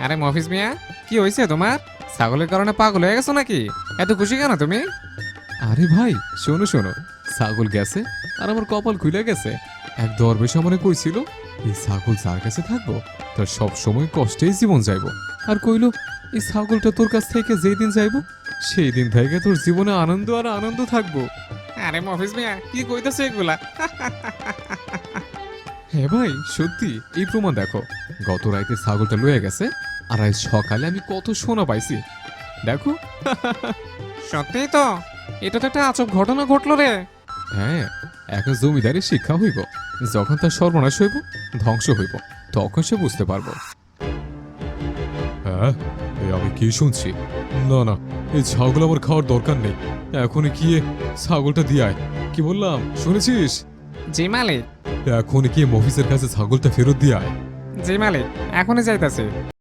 আরে মফিস মিয়া কি হয়েছে তোমার? ছাগলের কারণে পাগল হয়ে গেছো নাকি? এত খুশি কেন তুমি? আরে ভাই শোনো শোনো ছাগল গেছে আর আমার কপাল খুলে গেছে। এক দরবেশ আমারে কইছিল এই ছাগল যার কাছে থাকব তার সব সময় কষ্টেই জীবন যাইবো। আর কইলো এই ছাগলটা তোর কাছ থেকে যেই দিন যাইবো সেই দিন থেকে তোর জীবনে আনন্দ আর আনন্দ থাকব। আরে মফিস মিয়া কি কইতেছো এগুলা? হ্যাঁ ভাই সত্যি। এই প্রমাণ দেখো। গত রাতে ছাগলটা লয়ে গেছে আর আজ সকালে আমি কত সোনা পাইছি। দেখো। সত্যি তো? এটা তো একটা আচব ঘটনা ঘটলো রে। হ্যাঁ এখন জমিদারের শিক্ষা হইব। যখন তার সর্বনাশ হইব ধ্বংস হইব। তখন সে বুঝতে পারব। হ্যাঁ এ আমি কি শুনছি? না না এই ছাগল আমার খাওয়ার দরকার নেই। এখনই গিয়ে ছাগলটা দিয়ে আয়। কি বললাম? শুনেছিস? জি মালিক এখন কি মফিসের কাছে ছাগলটা ফেরত দিয়ে আয়? জি মালিক এখনই যাইতাছে।